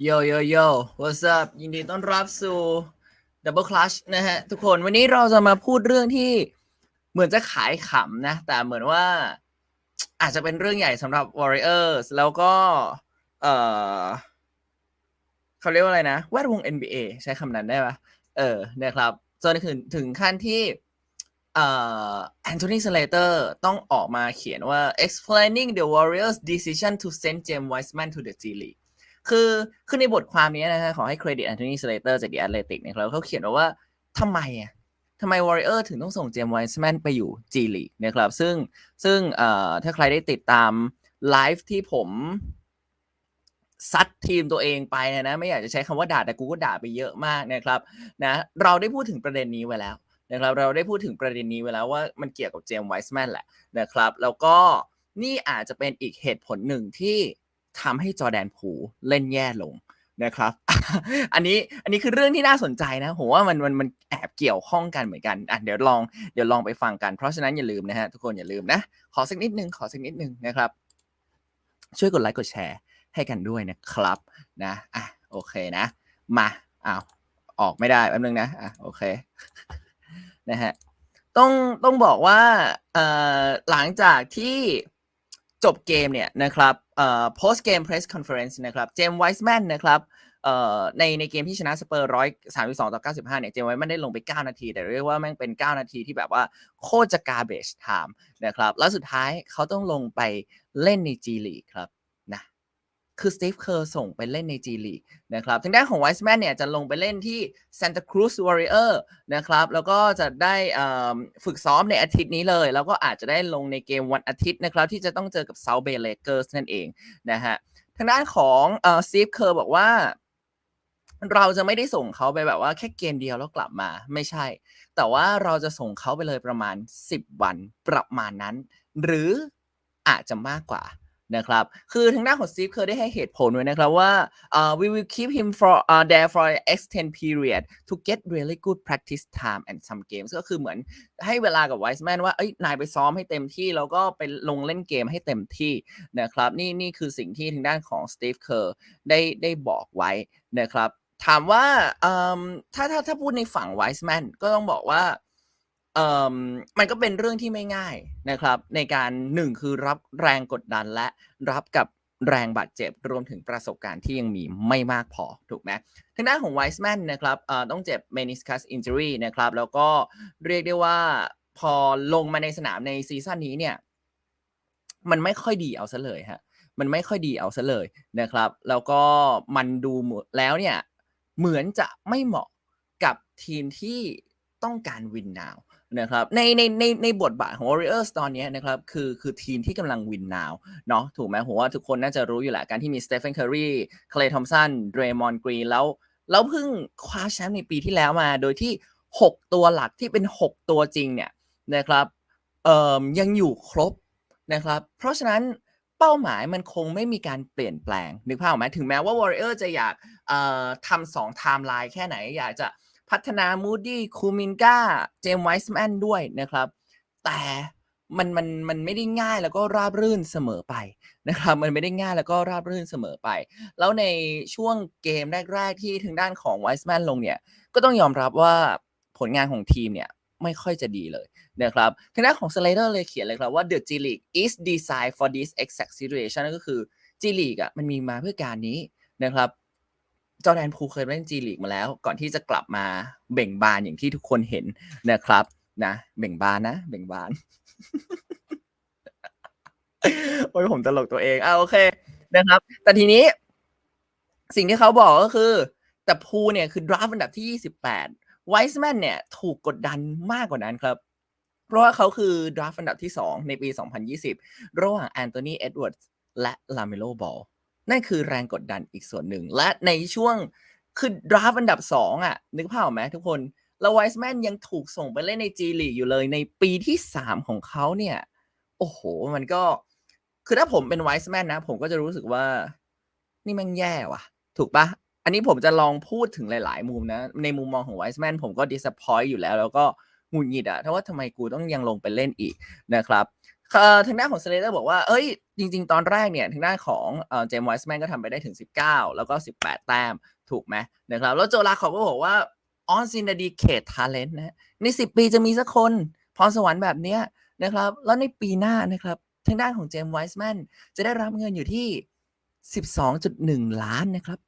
โยโยโย what's up ยินดีต้อนรับสู่ Double Clutch นะฮะ ทุกคนวันนี้เราจะมาพูดเรื่องที่เหมือนจะขายขำนะ แต่เหมือนว่าอาจจะเป็นเรื่องใหญ่สำหรับ Warriors แล้วก็ เออเขาเรียกว่าอะไรนะ แวดวง NBA ใช้คำนั้นได้ปะเออนะครับจนถึงถึงขั้นที่แอนโทนีสเลเตอร์ต้องออกมาเขียนว่า explaining the Warriors decision to send James Wiseman to the G League คือคือในบทความนี้นะฮะขอให้เครดิตแอนโทนีสเลเตอร์จาก The Athletic นะครับเขาเขียนว่าทำไมอะทำไม Warrior ถึงต้องส่งเจมส์ไวส์แมนไปอยู่ G League นะครับ ซึ่งซึ่งเอ่อถ้าใครได้ติดตามไลฟ์ที่ผมซัดทีมตัวเองไปนะ ไม่อยากจะใช้คำว่าด่าแต่กูก็ด่าไปเยอะมากนะครับนะเราได้พูดถึงประเด็นนี้ไว้แล้วนะครับเราได้พูดถึงประเด็นนี้ไว้แล้วว่ามันเกี่ยวกับเจมส์ไวส์แมนแหละนะครับ แล้วก็นี่อาจจะเป็นอีกเหตุผลหนึ่งที่ ทำให้จอแดนพูเล่นแย่ลงนะครับ อันนี้อันนี้คือเรื่องที่น่าสนใจนะผมว่ามันมันมันแอบเกี่ยวข้องกันเหมือนกันอะเดี๋ยวลองเดี๋ยวลองไปฟังกัน เพราะฉะนั้นอย่าลืมนะฮะทุกคนอย่าลืมนะ ขอสักนิดนึงขอสักนิดนึงนะครับ ช่วยกดไลค์กดแชร์ให้กันด้วยนะครับนะอะโอเคนะ มาอ้าวออกไม่ได้แป๊บนึงนะอะโอเคนะฮะต้องต้องบอกว่าเอ่อหลังจากที่ จบเกมเนี่ยนะครับเอ่อ post game press conference นะครับเจมส์ไวส์แมนนะครับเอ่อในในเกมที่ชนะสเปอร์ร้อยสามสิบสองต่อเก้าสิบห้าเนี่ยเจมส์ไวส์แมนได้ลงไปเก้านาที แต่เรียกว่าแม่งเป็นเก้านาทีที่แบบว่าโคตรจะ garbage time นะครับแล้วสุดท้ายเขาต้องลงไปเล่นใน G League ครับ คือสตีฟเคอร์ส่งไปเล่นใน G League นะครับทางด้านของไวส์แมนเนี่ยจะลงไปเล่นที่ Santa Cruz Warrior นะครับแล้วก็จะได้ฝึกซ้อมในอาทิตย์นี้เลย แล้วก็อาจจะได้ลงในเกมวันอาทิตย์นะครับที่จะต้องเจอกับ South Bay Lakers นั่นเองนะฮะทางด้านของสตีฟเคอร์บอกว่าเราจะไม่ได้ส่งเขาไปแบบว่าแค่เกมเดียวแล้วกลับมาไม่ใช่ แต่ว่าเราจะส่งเขาไปเลยประมาณ 10 วันประมาณนั้น หรืออาจจะมากกว่า นะครับ คือทางด้านของสตีฟเคอร์ได้ให้เหตุผลไว้นะครับว่า uh, we will keep him for uh, there for an extended period to get really good practice time and some games ก็คือเหมือนให้เวลากับไวส์แมนว่าเอ้ยนายไปซ้อมให้เต็มที่ แล้วก็ไปลงเล่นเกมให้เต็มที่นะครับ นี่นี่คือสิ่งที่ทางด้านของสตีฟเคอร์ได้ได้บอกไว้นะครับ ถามว่าถ้าถ้าถ้าพูดในฝั่งไวส์แมนก็ต้องบอกว่า เอ่มมันก็เป็นเรื่องที่ไม่ง่ายนะครับ ในการหนึ่งคือรับแรงกดดันและรับกับแรงบาดเจ็บรวมถึงประสบการณ์ที่ยังมีไม่มากพอถูกไหมทางด้านของไวส์แมนนะครับต้องเจ็บ meniscus injury นะครับ แล้วก็เรียกได้ว่าพอลงมาในสนามในซีซั่นนี้เนี่ย มันไม่ค่อยดีเอาซะเลยฮะมันไม่ค่อยดีเอาซะเลยนะครับ แล้วก็มันดูหมือนแล้วเนี่ย เหมือนจะไม่เหมาะกับทีมที่ต้องการวินนาว นะครับในในในในบทบาทของ Warriors ตอนนี้นะครับคือคือทีมที่กำลังวินนาวเนาะถูกไหมผมว่าทุกคนน่าจะรู้อยู่แหละการที่มีสเตฟ a นเคอรีคล y ทอมสันเดรมอนกรีนแล้วแล้วเพิ่งคว้าแชมป์ในปีที่แล้วมา โดยที่ 6 ตัวหลักที่เป็น 6 ตัวจริงเนี่ยนะครับเอ่อยังอยู่ครบนะครับ เพราะฉะนั้นเป้าหมายมันคงไม่มีการเปลี่ยนแปลงนึกภาพออกไหมถึงแม้ว่า Warrior จะอยากทำสองไทม์ไลน์แค่ไหนอยากจะ พัฒนามูดี้คูมินกาเจมส์ไวส์แมนด้วยนะครับ แต่มันมันมันไม่ได้ง่ายแล้วก็ราบรื่นเสมอไปนะครับ มันไม่ได้ง่ายแล้วก็ราบรื่นเสมอไป แล้วในช่วงเกมแรก ๆ ที่ทางด้านของไวส์แมนลงเนี่ย ก็ต้องยอมรับว่าผลงานของทีมเนี่ยไม่ค่อยจะดีเลยนะครับทางด้านของ Slater เลยเขียนเลยครับว่า The G League is designed for this exact situation นั่นก็คือ G League อะมันมีมาเพื่อการนี้นะครับ จอแดนพูเคยเล่น G League มาแล้ว ก่อนที่จะกลับมาเบ่งบานอย่างที่ทุกคนเห็นนะครับนะเบ่งบานนะเบ่งบาน โอ้ยผมตลกตัวเองอะโอเคนะครับ แต่ทีนี้ สิ่งที่เขาบอกก็คือ แต่พูเนี่ยคือดราฟต์อันดับที่ 28 ไวส์แมนเนี่ย ถูกกดดันมากกว่านั้นครับ เพราะว่าเขาคือดราฟต์อันดับที่ 2 ในปี 2020 ระหว่างแอนโทนีเอ็ดเวิร์ดและลาเมโลบอล นั่นคือแรงกดดันอีกส่วนหนึ่ง และในช่วงคือดราฟอันดับ2อะ นึกภาพไหมทุกคนแล้วไวส์แมนยังถูกส่งไปเล่นในจีลีอยู่เลยในปีที่ 3 ของเขาเนี่ย โอ้โห มันก็ คือถ้าผมเป็นไวส์แมนนะ ผมก็จะรู้สึกว่า นี่ม่งแย่ว่ะ ถูกปะอันนี้ผมจะลองพูดถึงหลาย ๆ มุมนะ ในมุมมองของไวส์แมนผมก็ disappoint อยู่แล้ว แล้วก็หงุดหงิดอะถ้าว่าทำไมกูต้องยังลงไปเล่นอีกนะครับ ทางด้านของสเลเตอร์บอกว่า เอ้ย จริง ๆ ตอนแรกเนี่ย ทางด้านของเจมส์ไวส์แมนก็ทำไปได้ถึง 19 แล้วก็ 18 แต้ม ถูกไหมนะครับ แล้วโจลาคอบก็บอกว่า on in the decade talent นะใน 10 ปีจะมีสักคนพรสวรรค์แบบเนี้ยนะครับ แล้วในปีหน้านะครับ ทางด้านของเจมส์ไวส์แมนจะได้รับเงินอยู่ที่ 12.1 ล้านนะครับ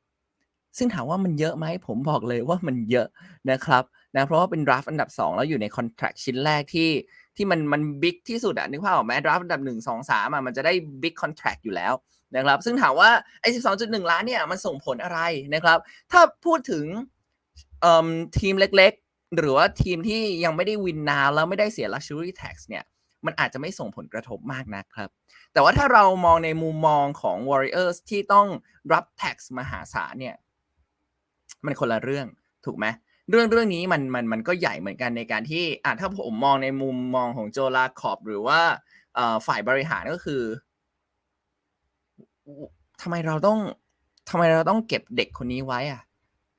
ซึ่งถามว่ามันเยอะไหม ผมบอกเลยว่ามันเยอะนะครับนะ เพราะว่าเป็นดราฟต์อันดับ 2 แล้วอยู่ในคอนแทร c ชิ้นแรกที่ ที่มันมันบิ๊กที่สุดอะนึกภาพออกไหมดราฟต์อันดับ1 2 3องสามอะมันจะได้บิ๊กคอนแทร c อยู่แล้วนะครับ ซึ่งถามว่าไอ้12.1ล้านเนี่ยมันส่งผลอะไรนะครับ ถ้าพูดถึงทีมเล็กๆ หรือว่าทีมที่ยังไม่ได้วินนาวแล้วไม่ได้เสีย luxury tax เนี่ยมันอาจจะไม่ส่งผลกระทบมากนะครับ แต่ว่าถ้าเรามองในมุมมองของ Warriors ที่ต้องรับ tax มหาศาลเนี่ย มันคนละเรื่องถูกไหม เรื่องเรื่องนี้มันมันมันก็ใหญ่เหมือนกันในการที่อะถ้าผมมองในมุมมองของโจลาคอบหรือว่าฝ่ายบริหารก็คือทำไมเราต้องทำไมเราต้องเก็บเด็กคนนี้ไว้อะ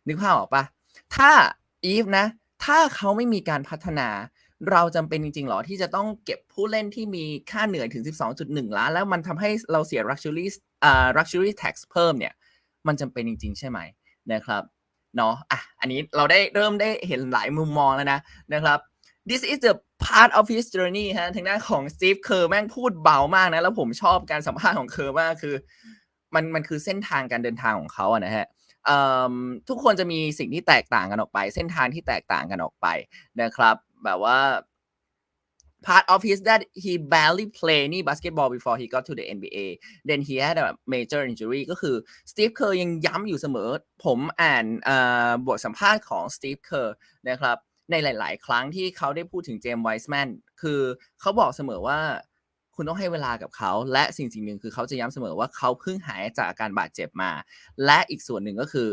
นึกภาพออกปะถ้าอีฟนะ ถ้าเขาไม่มีการพัฒนา เราจำเป็นจริงๆหรอที่จะต้องเก็บผู้เล่นที่มีค่าเหนื่อยถึง 12.1 ล้าน แล้วมันทำให้เราเสีย luxury อ่า luxury tax เพิ่มเนี่ย มันจำเป็นจริง ๆ ใช่ไหมนะครับ เนาะอะอันนี้เราได้เริ่มได้เห็นหลายมุมมองแล้วนะนะครับ this is the part of his journey ฮะทางด้านของสตีฟเคอร์แม่งพูดเบามากนะ แล้วผมชอบการสัมภาษณ์ของเคอร์มากคือ มันมันคือเส้นทางการเดินทางของเขาอะนะฮะทุกคนจะมีสิ่งที่แตกต่างกันออกไป เส้นทางที่แตกต่างกันออกไปนะครับ แบบว่า part of his that he barely play นี่ basketball before he got to the NBA then he had a major injury ก็คือ Steve Kerr ยังย้ำอยู่เสมอ ผมอ่านบทสัมภาษณ์ของ Steve Kerr นะครับในหลาย ๆ ครั้งที่เขาได้พูดถึงเจมส์ไวส์แมนคือเขาบอกเสมอว่าคุณต้องให้เวลากับเขา และสิ่งสิ่งหนึ่งคือเขาจะย้ำเสมอว่าเขาเพิ่งหายจากอาการบาดเจ็บมา และอีกส่วนหนึ่งก็คือ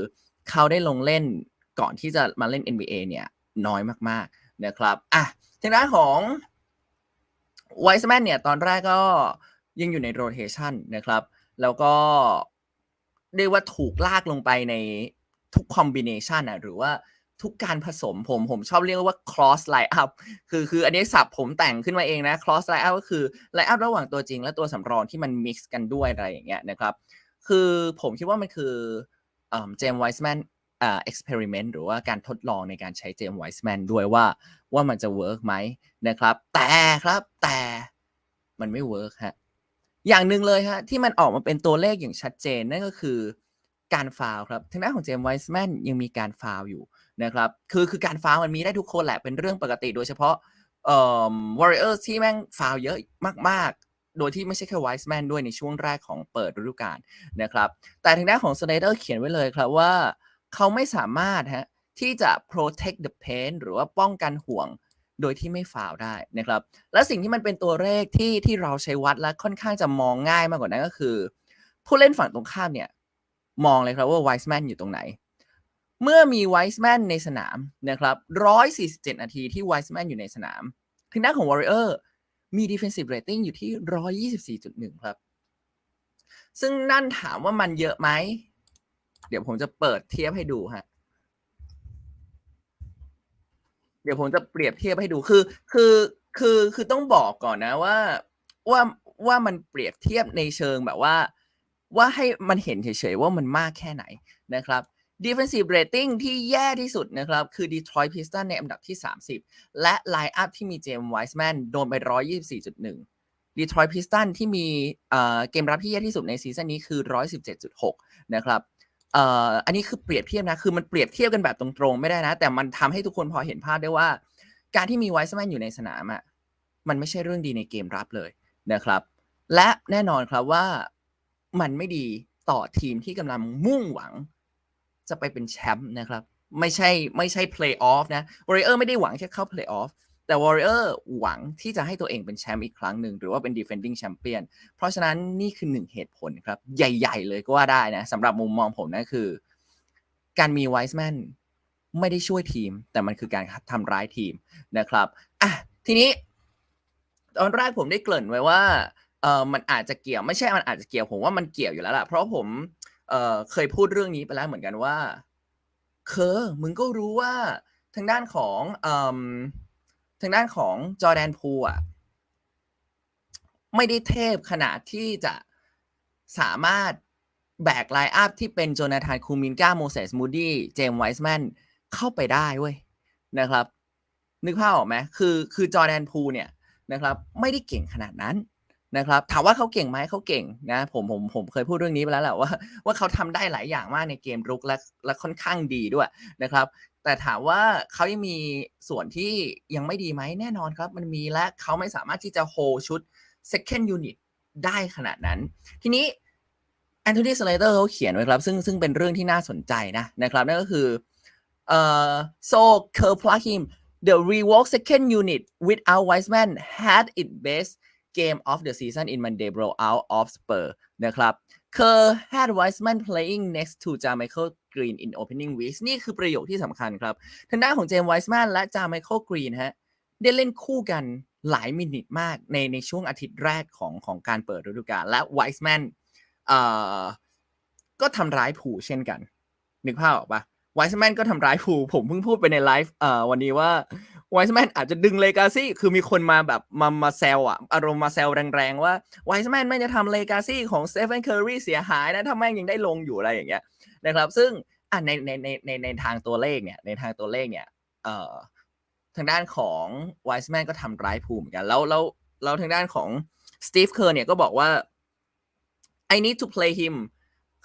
เขาได้ลงเล่นก่อนที่จะมาเล่น NBA เนี่ยน้อยมาก ๆ นะครับอะทางด้านของ ไวส์แมนเนี่ยตอนแรกก็ยังอยู่ในโรเทชันนะครับ แล้วก็เรียกว่าถูกลากลงไปในทุกคอมบิเนชันอะหรือว่าทุกการผสมผมผมชอบเรียกว่า cross line up คือคืออันนี้สับผมแต่งขึ้นมาเองนะ cross line up ก็คือ line up ระหว่างตัวจริงและตัวสำรองที่มัน mix กันด้วยอะไรอย่างเงี้ยนะครับ คือผมคิดว่ามันคือเจมส์ไวส์แมน อ่อ experiment หรือว่าการทดลองในการใช้เจมส์ไวส์แมนด้วยว่าว่ามันจะเวิร์กไหมนะครับ แต่ครับแต่มันไม่เวิร์กฮะอย่างหนึ่งเลยฮะที่มันออกมาเป็นตัวเลขอย่างชัดเจนนั่นก็คือการฟาวครับทางด้านของเจมส์ไวส์แมนยังมีการฟาวอยู่นะครับคือคือการฟาวมันมีได้ทุกคนแหละเป็นเรื่องปกติ โดยเฉพาะเอ่อ Warriors ที่แม่งฟาวเยอะมาก ๆ โดยที่ไม่ใช่แค่ไวส์แมนด้วยในช่วงแรกของเปิดฤดูกาลนะครับแต่ทางด้านของสไนเดอร์เขียนไว้เลยครับว่า เขาไม่สามารถฮะที่จะ protect the paint หรือว่าป้องกันห่วงโดยที่ไม่ฟาวได้นะครับ และสิ่งที่มันเป็นตัวเลขที่ที่เราใช้วัดและค่อนข้างจะมองง่ายมากกว่านั้นก็คือ ผู้เล่นฝั่งตรงข้ามเนี่ย มองเลยครับว่าไวส์แมนอยู่ตรงไหน เมื่อมีไวส์แมนในสนามนะครับ147 นาทีที่ไวส์แมนอยู่ในสนามทางด้าของ Warrior มี defensive rating อยู่ที่ 124.1 ครับ ซึ่งนั่นถามว่ามันเยอะไหม เดี๋ยวผมจะเปิดเทียบให้ดูฮะ เดี๋ยวผมจะเปรียบเทียบให้ดูคือ คือคือคือต้องบอกก่อนนะว่าว่าว่ามันเปรียบเทียบในเชิงแบบว่า ว่าให้มันเห็นเฉยๆว่ามันมากแค่ไหนนะครับ defensive rating ที่แย่ที่สุดนะครับ คือ Detroit Pistons ในอันดับที่ 30 และ line up ที่มีเจมส์ไวส์แมนโดนไป 124.1 Detroit Pistons ที่มีเกมรับที่แย่ที่สุดในซีซั่นนี้คือ 117.6 นะครับ เอ่ออันนี้คือเปรียบเทียบนะ คือมันเปรียบเทียบกันแบบตรงๆไม่ได้นะ แต่มันทำให้ทุกคนพอเห็นภาพได้ว่า การที่มีไวส์แมนอยู่ในสนามอะมันไม่ใช่เรื่องดีในเกมรับเลยนะครับ และแน่นอนครับว่ามันไม่ดีต่อทีมที่กำลังมุ่งหวัง จะไปเป็นแชมป์นะครับ ไม่ใช่ไม่ใช่เพลย์ออฟนะวอริเออร์ไม่ได้หวังแค่เข้าเพลย์ออฟ แต่ Warrior หวังที่จะให้ตัวเองเป็นแชมป์อีกครั้งหนึ่ง หรือว่าเป็น defending champion เพราะฉะนั้นนี่คือหนึ่งเหตุผลครับ ใหญ่ ๆ เลยก็ว่าได้นะสำหรับมุมมองผมนะคือ การมี Wise Man ไม่ได้ช่วยทีม แต่มันคือการทำร้ายทีมนะครับอะทีนี้ ตอนแรกผมได้เกริ่นไว้ว่าเออมันอาจจะเกี่ยวไม่ใช่มันอาจจะเกี่ยวผมว่ามันเกี่ยวอยู่แล้วล่ะ เพราะผมเออเคยพูดเรื่องนี้ไปแล้วเหมือนกันว่า เคอมึงก็รู้ว่าทางด้านของอ ทางด้านของจอแดนพูอะไม่ได้เทพขนาดที่จะสามารถแบกไลน์อัพที่เป็นโจนาธานคูมินกาโมเสสมูดี้เจมส์ไวส์แมนเข้าไปได้เว้ยนะครับ นึกภาพออกไหมคือคือจอแดนพูเนี่ยนะครับ ไม่ได้เก่งขนาดนั้นนะครับ ถามว่าเขาเก่งไหมเขาเก่งนะ ผมผมผมเคยพูดเรื่องนี้ไปแล้วแหละว่าว่าเขาทำได้หลายอย่างมากในเกมรุกและและค่อนข้างดีด้วยนะครับ แต่ถามว่าเขายังมีส่วนที่ยังไม่ดีไหมแน่นอนครับ มันมีและเขาไม่สามารถที่จะโฮชุด second unit ได้ขนาดนั้น ทีนี้แอนโทนีสไลเดอร์เขาเขียนไว้ครับ ซึ่งซึ่งเป็นเรื่องที่น่าสนใจนะนะครับนั่นก็คือเอ่อ so Kerr plug him the rework second unit without Wiseman had it best game of the season in Monday blowout of Spurs นะครับ Kerr had Wiseman playing next to Jamichael Green in opening weeks นี่คือประโยคที่สำคัญครับทางด้านของเจมส์ไวส์แมนและจาไมเคิลกรีนฮะได้เล่นคู่กันหลายมินิทมากในในช่วงอาทิตย์แรกของของการเปิดฤดูกาลและไวส์แมนเอ่อก็ทำร้ายผูเช่นกัน นึกภาพออกปะไวส์แมนก็ทำร้ายผูผมเพิ่งพูดไปในไลฟ์เอ่อวันนี้ว่าไวส์แมนอาจจะดึงเลกาซี่คือมีคนมาแบบมามาแซวอะอารมณ์มาแซวแรงๆ ว่าไวส์แมนไม่จะทำเลกาซี่ของสเตฟ h นเคอร์รีเสียหายนะถ้าแม่งยังได้ลงอยู่อะไรอย่างเงี้ย นะครับ ซึ่งในในในในในทางตัวเลขเนี่ยในทางตัวเลขเนี่ยเอ่อทางด้านของไวส์แมนก็ทำร้ายภูมิกัน แล้วแล้วแล้วทางด้านของสตีฟเคอร์เนี่ยก็บอกว่า I need to play him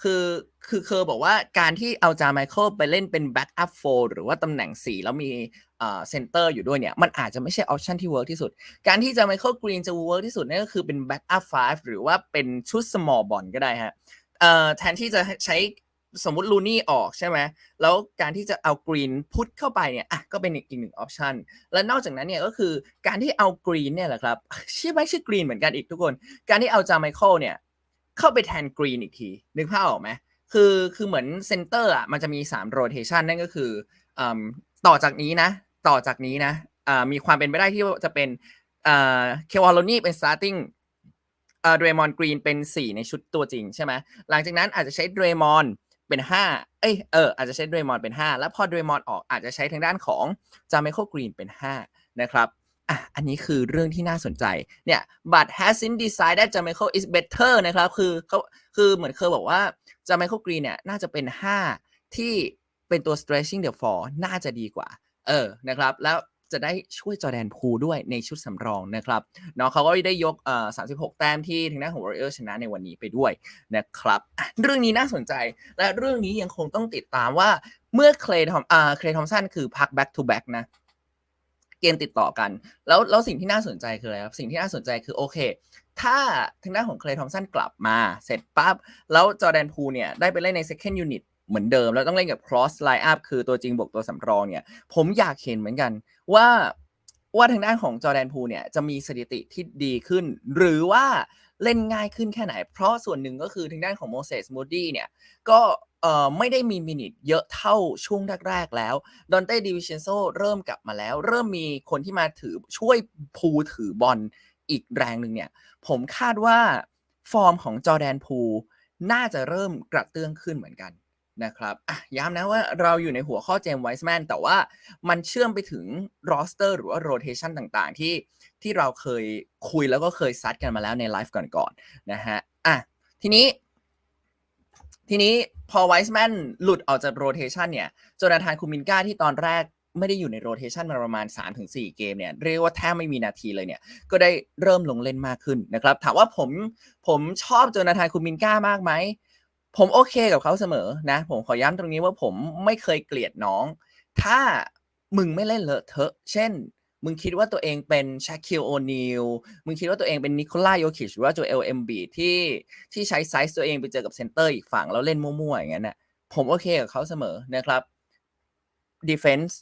คือคือเคอร์บอกว่าการที่เอาจาไมเคิลไปเล่นเป็นแบ็กอัพโฟหรือว่าตำแหน่ง 4 แล้วมีเอ่อเซนเตอร์อยู่ด้วยเนี่ย มันอาจจะไม่ใช่ออปชันที่เวิร์กที่สุด การที่จาไมเคิลกรีนจะเวิร์กที่สุดนั่นก็คือเป็นแบ็กอัพไฟหรือว่าเป็นชุด small ball ก็ได้ฮะเอ่อแทนที่จะใช้ สมมติลูนี่ออกใช่ไหมแล้วการที่จะเอากรีนพุทเข้าไปเนี่ยอะก็เป็นอีกหนึ่งออปชันและนอกจากนั้นเนี่ยก็คือการที่เอากรีนเนี่ยแหละครับชื่อไม่ชื่อกรีนเหมือนกันอีกทุกคน การที่เอาจาไมเคิลเนี่ยเข้าไปแทนกรีนอีกทีนึกภาพออกไหมคือคือเหมือนเซนเตอร์อะมันจะมี3 rotation นั่นก็คืออต่อจากนี้นะ ต่อจากนี้นะมีความเป็นไปได้ที่จะเป็นเควอลโลนี่เป็น starting เดรมอนกรีนเป็น 4 ในชุดตัวจริงใช่ไหมหลังจากนั้นอาจจะใช้เดรมอน เป็น5เอ้ยเอออาจจะใช้เดรมอนเป็น5แล้วพอเดรมอนออกอาจจะใช้ทางด้านของจา m ม c คิลกรีนเป็น5นะครับอะอันนี้คือเรื่องที่น่าสนใจเนี่ย but has since decided จา m ม c คิล is better นะครับคือเขาคือเหมือนเคยบอกว่าจา m ม c คิลกรีนเนี่ยน่าจะเป็น 5 ที่เป็นตัว stretching the floor น่าจะดีกว่า เออนะครับ แล้ว จะได้ช่วยจอแดนพูด้วยในชุดสำรองนะครับเนาะเขาก็ได้ยกเอ่อ36 แต้มที่ทางด้านของ Warriors ชนะในวันนี้ไปด้วยนะครับเรื่องนี้น่าสนใจและเรื่องนี้ยังคงต้องติดตามว่าเมื่อเคลย์ทอมอ่าเคลย์ทอมสันคือพัก back to back นะเกมติดต่อกัน แล้วแล้วสิ่งที่น่าสนใจคืออะไรครับสิ่งที่น่าสนใจคือโอเค ถ้าทางด้านของเคลย์ทอมสันกลับมาเสร็จปั๊บแล้วจอแดนพูเนี่ยได้ไปเล่นใน second unit เหมือนเดิม แล้วต้องเล่นกับ cross line up คือตัวจริงบวกตัวสำรองเนี่ย ผมอยากเห็นเหมือนกันว่าว่าทางด้านของจอแดนพูเนี่ยจะมีสถิติที่ดีขึ้น หรือว่าเล่นง่ายขึ้นแค่ไหน เพราะส่วนหนึ่งก็คือทางด้านของโมเสสมูดี้เนี่ยก็เอ่อไม่ได้มีมินิทเยอะเท่าช่วงแรก ๆ แล้วดอนเต้ดิวิเชนโซเริ่มกลับมาแล้ว เริ่มมีคนที่มาถือช่วยพูถือบอลอีกแรงหนึ่งเนี่ยผมคาดว่าฟอร์มของจอแดนพูน่าจะเริ่มกระเตื้องขึ้นเหมือนกัน นะครับย้ำนะว่าเราอยู่ในหัวข้อเจมส์ไวส์แมนแต่ว่ามันเชื่อมไปถึงรอสเตอร์หรือว่าโรเทชันต่างๆ ที่ที่เราเคยคุยแล้วก็เคยซัดกันมาแล้วในไลฟ์ก่อนๆนะฮะอะทีนี้ ทีนี้พอไวส์แมนหลุดออกจากโรเทชันเนี่ยโจนาธานคูมินกาที่ตอนแรกไม่ได้อยู่ในโรเทชันมาประมาณ 3-4 เกมเนี่ยเรียกว่าแทบไม่มีนาทีเลยเนี่ยก็ได้เริ่มลงเล่นมากขึ้นนะครับ ถามว่าผมผมชอบโจนาธานคูมินกามากไหม ผมโอเคกับเขาเสมอนะ ผมขอย้ำตรงนี้ว่าผมไม่เคยเกลียดน้อง ถ้ามึงไม่เล่นเลอะเทอะเช่น มึงคิดว่าตัวเองเป็นชาคิลโอนิลมึงคิดว่าตัวเองเป็นนิโคล่าโยคิชหรือว่าโจเอลเอ็มบีที่ที่ใช้ไซส์ตัวเองไปเจอกับเซนเตอร์อีกฝั่งแล้วเล่นมั่วๆอย่างนั้นนะผมโอเคกับเขาเสมอนะครับ defense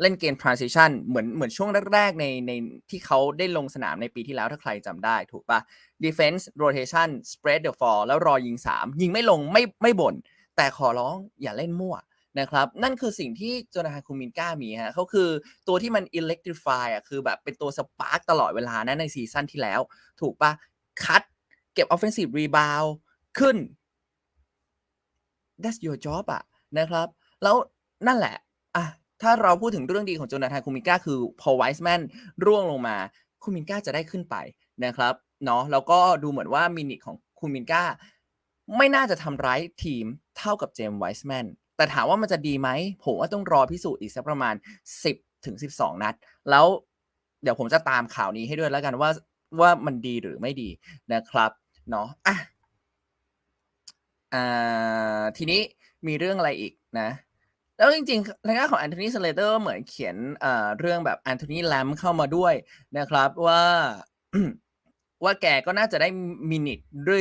เล่นเกม transition เหมือนเหมือนช่วงแรกๆ ในในที่เขาได้ลงสนามในปีที่แล้วถ้าใครจำได้ถูกปะ defense rotation spread the floor แล้วรอยิง 3 ยิงไม่ลงไม่ไม่บ่น แต่ขอร้องอย่าเล่นมั่วนะครับนั่นคือสิ่งที่โจนาธานคูมินก้ามีฮะเขาคือตัวที่มัน electrify อะคือแบบเป็นตัวสปาร์กตลอดเวลานะในซีซั่นที่แล้ว ถูกปะคัดเก็บ offensive rebound ขึ้น that's your job อะนะครับ แล้วนั่นแหละอะ ถ้าเราพูดถึงเรื่องดีของโจนาธานคูมินก้าคือพอไวส์แมนร่วงลงมาคูมินก้าจะได้ขึ้นไปนะครับเนาะแล้วก็ดูเหมือนว่ามินิของคูมินกาไม่น่าจะทำร้ายทีมเท่ากับเจมส์ไวส์แมนแต่ถามว่ามันจะดีไหมผมว่าต้องรอพิสูจน์อีกสักประมาณ 10ถึง12 นัด แล้วเดี๋ยวผมจะตามข่าวนี้ให้ด้วยแล้วกันว่าว่ามันดีหรือไม่ดีนะครับเนาะอะอ่าทีนี้มีเรื่องอะไรอีกนะ แล้วจริงๆในด้านของแอนโทนีสเลเตอร์เหมือนเขียนเอ่อเรื่องแบบแอนโทนีแลมเข้ามาด้วยนะครับว่าว่าแกก็น่าจะได้มินิท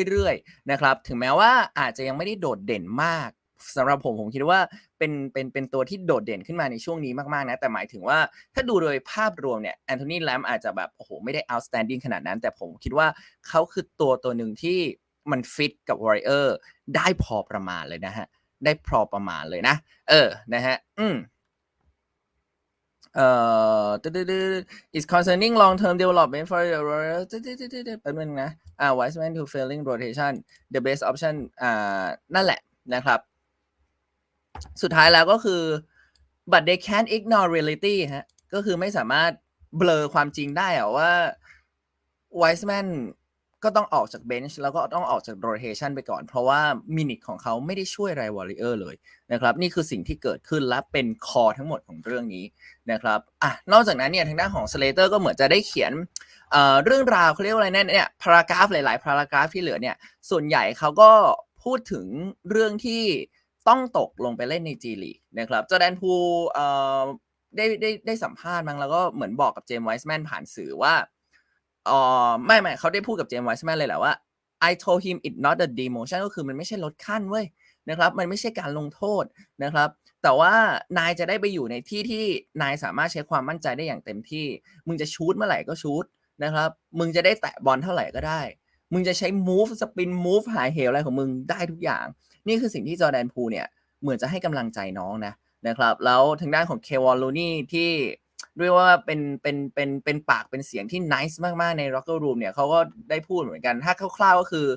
เรื่อยๆนะครับ ถึงแม้ว่าอาจจะยังไม่ได้โดดเด่นมากสำหรับผมผมคิดว่าเป็นเป็นเป็นตัวที่โดดเด่นขึ้นมาในช่วงนี้มากๆนะ แต่หมายถึงว่าถ้าดูโดยภาพรวมเนี่ยแอนโทนีแลมอาจจะแบบโอ้โหไม่ได้ outstanding ขนาดนั้น แต่ผมคิดว่าเขาคือตัวตัวหนึ่งที่มันฟิตกับ Warrior ได้พอประมาณเลยนะฮะ ได้พอประมาณเลยนะ เออ นะฮะ อืมเอ่อ is concerning long term development for the Royal แป๊บนึงนะ อ่า Wiseman to failing rotation the best option อ่า นั่นแหละนะครับ สุดท้ายแล้วก็คือ but they can't ignore reality ฮะ ก็คือไม่สามารถเบลอความจริงได้อะว่า Wiseman ก็ต้องออกจากเบนช์แล้วก็ต้องออกจากโรเ t ชันไปก่อน เพราะว่ามินิของเขาไม่ได้ช่วยไรวอริเออร์เลยนะครับนี่คือสิ่งที่เกิดขึ้นและเป็นคอทั้งหมดของเรื่องนี้นะครับอะนอกจากนั้นเนี่ยทางด้านของสเลเตอร์ก็เหมือนจะได้เขียนเอ่อเรื่องราวเขาเรียกว่าอะไรเนี่ยเนี่ยพารากราฟหลายๆพารากราฟที่เหลือเนี่ยส่วนใหญ่เขาก็พูดถึงเรื่องที่ต้องตกลงไปเล่นในจีลีนะครับจอแดนพูเอ่อได้ได้ได้สัมภาษณ์มั้งแล้วก็เหมือนบอกกับเจมส์ไวส์แมนผ่านสื่อว่า อ๋อไม่ไม่เขาได้พูดกับเจมส์ไวส์แมนเลยแหละว่า I told him it not a demotion ก็คือมันไม่ใช่ลดขั้นเว้ยนะครับ มันไม่ใช่การลงโทษนะครับ แต่ว่านายจะได้ไปอยู่ในที่ที่นายสามารถใช้ความมั่นใจได้อย่างเต็มที่ มึงจะชูดเมื่อไหร่ก็ชูดนะครับ มึงจะได้แตะบอลเท่าไหร่ก็ได้ มึงจะใช้ move สปิน move หายเหวอะไรของมึงได้ทุกอย่าง นี่คือสิ่งที่จอแดนพูเนี่ย เหมือนจะให้กำลังใจน้องนะนะครับ แล้วทางด้านของเควอลลูนี่ที่ เรียกว่าเป็นเป็นเป็นเป็นปากเป็นเสียงที่นิสมากๆใน Rocker Room เนี่ยเขาก็ได้พูดเหมือนกัน ถ้าคร่าวๆก็คือ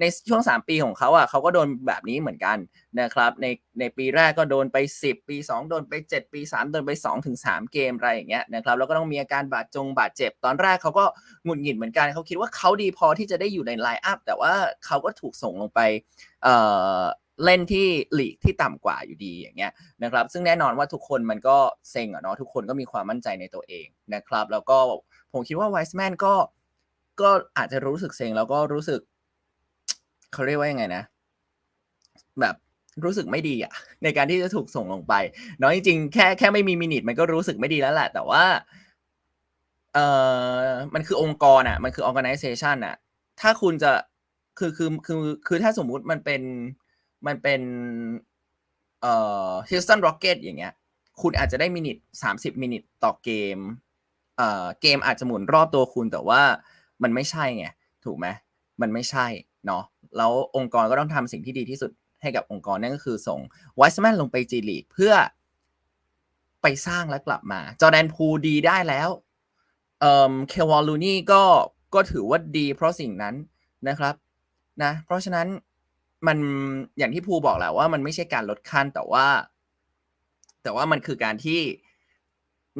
ในช่วง 3 ปีของเขาอะเขาก็โดนแบบนี้เหมือนกันนะครับในในปีแรกก็โดนไป 10 ปี 2 โดนไป 7 ปี 3 โดนไป2ถึง3เกมอะไรอย่างเงี้ยนะครับแล้วก็ต้องมีอาการบาดจงบาดเจ็บ ตอนแรกเขาก็หงุดหงิดเหมือนกันเขาคิดว่าเขาดีพอที่จะได้อยู่ในไลน์อัพแต่ว่าเขาก็ถูกส่งลงไปเอ่อ เล่นที่หลีกที่ต่ำกว่าอยู่ดีอย่างเงี้ยนะครับซึ่งแน่นอนว่าทุกคนมันก็เซ็งอะเนาะทุกคนก็มีความมั่นใจในตัวเองนะครับแล้วก็ผมคิดว่าไวส์แมนก็ก็อาจจะรู้สึกเซ็งแล้วก็รู้สึกเขาเรียกว่ายังไงนะ แบบรู้สึกไม่ดีอะในการที่จะถูกส่งลงไปเนาะจริงๆแค่แค่ไม่มีมินิทมันก็รู้สึกไม่ดีแล้วแหละ แต่ว่าเอ่อมันคือองค์กรอะมันคือ organization อะถ้าคุณจะคือคือคือคือถ้าสมมุติมันเป็น มันเป็นเอ่อ Houston Rocket อย่างเงี้ย คุณอาจจะได้มินิทสามสิบมินิทต่อเกมเอ่อเกมอาจจะหมุนรอบตัวคุณแต่ว่ามันไม่ใช่ไงถูกไหมมันไม่ใช่เนาะแล้วองค์กรก็ต้องทำสิ่งที่ดีที่สุดให้กับองค์กรนั่นก็คือส่งไวส์แมนลงไปจีลีกเพื่อไปสร้างและกลับมา จอแดนพูดีได้แล้วเอ่อเควอลลูนี่ก็ก็ถือว่าดีเพราะสิ่งนั้นนะครับนะเพราะฉะนั้น มันอย่างที่ภูบอกแหละว่ามันไม่ใช่การลดขั้นแต่ว่า แต่ว่ามันคือการที่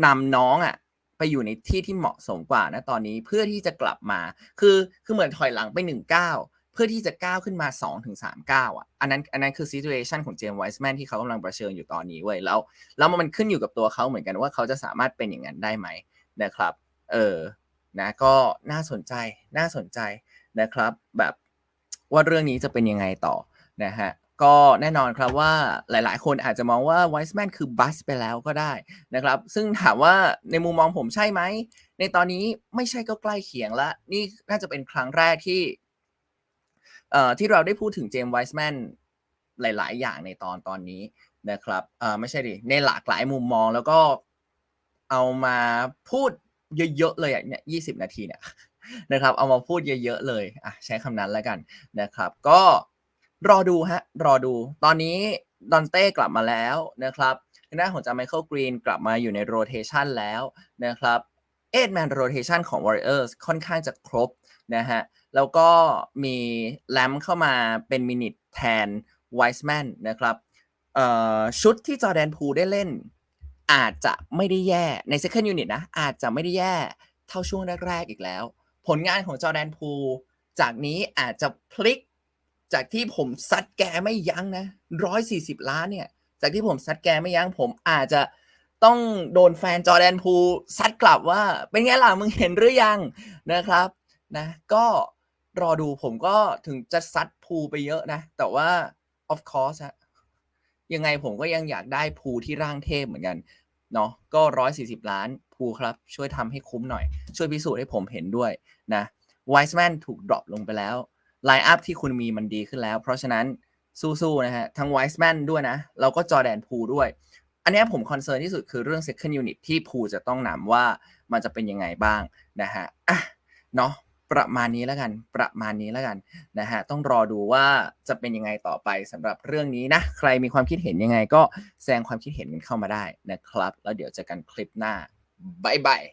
นำน้องอะ่ะไปอยู่ในที่ที่เหมาะสมกว่านะตอนนี้เพื่อที่จะกลับมา คือคือเหมือนถอยหลังไปหนึ่งก้าวเพื่อที่จะก้าวขึ้นมา2อถึงสามก้าวอะอันนั้นอันนั้นคือซี t u เ t ชันของเจมส์ไวส์แมนที่เขากำลังประเชิญอยู่ตอนนี้เว้ยแล้วแล้วมันขึ้นอยู่กับตัวเขาเหมือนกันว่าเขาจะสามารถเป็นอย่างนั้นได้ไหมนะครับ เออนะก็น่าสนใจน่าสนใจนะครับ แบบ ว่าเรื่องนี้จะเป็นยังไงต่อนะฮะก็แน่นอนครับว่าหลายๆ คนอาจจะมองว่าไวส์แมนคือบัสไปแล้วก็ได้นะครับ ซึ่งถามว่าในมุมมองผมใช่ไหม ในตอนนี้ไม่ใช่ก็ใกล้เคียงละ นี่น่าจะเป็นครั้งแรกที่เอ่อที่เราได้พูดถึงเจมส์ไวส์แมนหลาย ๆ อย่างในตอนตอนนี้นะครับเอ่อไม่ใช่ดิในหลากหลายมุมมองแล้วก็เอามาพูดเยอะ ๆ เลยอะเนี่ยยีนาทีเนี่ย นะครับ เอามาพูดเยอะๆเลยอะใช้คำนั้นแล้วกันนะครับ ก็รอดูฮะรอดูตอนนี้ดอนเต้กลับมาแล้วนะครับทางด้าของจาไมเคิลกรีนกลับมาอยู่ในโรเทชันแล้วนะครับเอ็ดแมนโรเทชันของ Warriors ค่อนข้างจะครบนะฮะแล้วก็มีแลมเข้ามาเป็นมินิทแทนไวส์แมนนะครับชุดที่จอแดนพูได้เล่น อาจจะไม่ได้แย่ใน second unit นะอาจจะไม่ได้แย่เท่าช่วงแรก ๆ อีกแล้ว ผลงานของจอแดนพูจากนี้อาจจะพลิก จากที่ผมซัดแกไม่ยั้งนะร้อยสี่สิบล้านเนี่ย จากที่ผมซัดแกไม่ยั้งผมอาจจะต้องโดนแฟนจอแดนพูซัดกลับว่า เป็นไงล่ะมึงเห็นหรือยังนะครับนะก็รอดูผมก็ถึงจะซัดพูไปเยอะนะ แต่ว่า of course ฮะยังไงผมก็ยังอยากได้พูที่ร่างเทพเหมือนกันเนาะก็ร้อยสี่สิบล้านูครับ ช่วยทำให้คุ้มหน่อย ช่วยพิสูจน์ให้ผมเห็นด้วยนะไวส์แมนถูกดรอปลงไปแล้วไลน์อัพที่คุณมีมันดีขึ้นแล้ว เพราะฉะนั้นสู้ๆนะฮะทั้งไวส์แมนด้วยนะแล้วก็จอแดนพูด้วย อันนี้ผมคอนเซิร์นที่สุดคือเรื่อง second unit ที่พูจะต้องนำว่ามันจะเป็นยังไงบ้างนะฮะอะเนาะประมาณนี้แล้วกัน ประมาณนี้แล้วกันนะฮะ ต้องรอดูว่าจะเป็นยังไงต่อไปสำหรับเรื่องนี้นะ ใครมีความคิดเห็นยังไงก็แสดงความคิดเห็นกันเข้ามาได้นะครับ แล้วเดี๋ยวเจอกันคลิปหน้า Bye-bye.